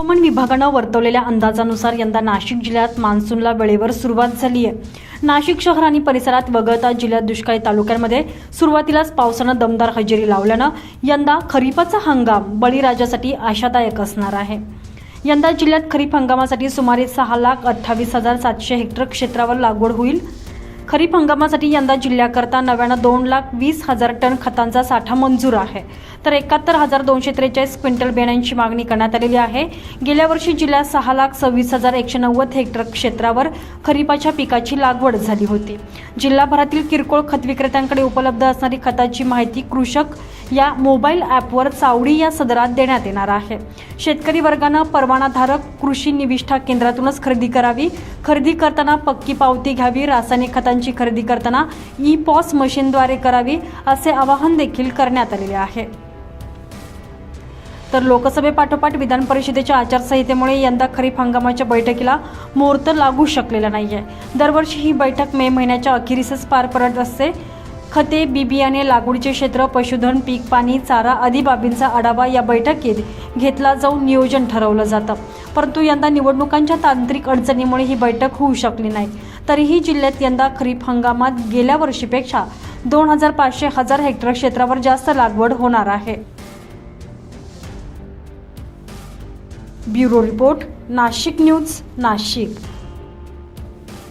हवामान विभागानं वर्तवलेल्या अंदाजानुसार यंदा नाशिक जिल्ह्यात मान्सूनला वेळेवर सुरुवात झाली आहे. नाशिक शहर आणि परिसरात वगळता जिल्ह्यात दुष्काळी तालुक्यांमध्ये सुरुवातीलाच पावसानं दमदार हजेरी लावल्यानं यंदा खरीपाचा हंगाम बळीराजासाठी आशादायक असणार आहे. यंदा जिल्ह्यात खरीप हंगामासाठी सुमारे सहा लाख अठ्ठावीस हजार सातशे हेक्टर क्षेत्रावर लागवड होईल. खरीप हंगामासाठी यंदा जिल्ह्याकरता नव्यानं दोन लाख वीस हजार टन खतांचा साठा मंजूर आहे. तर एकाहत्तर हजार दोनशे त्रेचाळीस क्विंटल बियाण्यांची मागणी करण्यात आलेली आहे. गेल्या वर्षी जिल्ह्यात सहा लाख सव्वीस हजार एकशे नव्वद हेक्टर क्षेत्रावर खरीपाच्या पिकाची लागवड झाली होती. जिल्हाभरातील किरकोळ खत विक्रेत्यांकडे उपलब्ध असणारी खताची माहिती कृषक या मोबाईल ॲपवर चावडी या सदरात देण्यात येणार आहे. शेतकरी वर्गानं परवानाधारक कृषी निविष्ठा केंद्रातूनच खरेदी करावी. खरेदी करताना पक्की पावती घ्यावी. रासायनिक खतांची खरेदी करताना ई पॉस मशीनद्वारे करावी असे आवाहन देखील करण्यात आलेले आहे. तर लोकसभेपाठोपाठ विधान परिषदेच्या आचारसंहितेमुळे यंदा खरीप हंगामाच्या बैठकीला मुहूर्त लागू शकलेला नाहीये. दरवर्षी ही बैठक मे महिन्याच्या अखेरीसच पार पडत असते. खते बी बियाणे लागवडीचे क्षेत्र पशुधन पीक पाणी चारा आदी बाबींचा आढावा या बैठकीत घेतला जाऊन नियोजन ठरवलं जातं. परंतु यंदा निवडणुकांच्या तांत्रिक अडचणीमुळे ही बैठक होऊ शकली नाही. तरीही जिल्ह्यात यंदा खरीप हंगामात गेल्या वर्षीपेक्षा दोन हजार पाचशे हजार हेक्टर क्षेत्रावर जास्त लागवड होणार आहे. Bureau report Nashik news Nashik.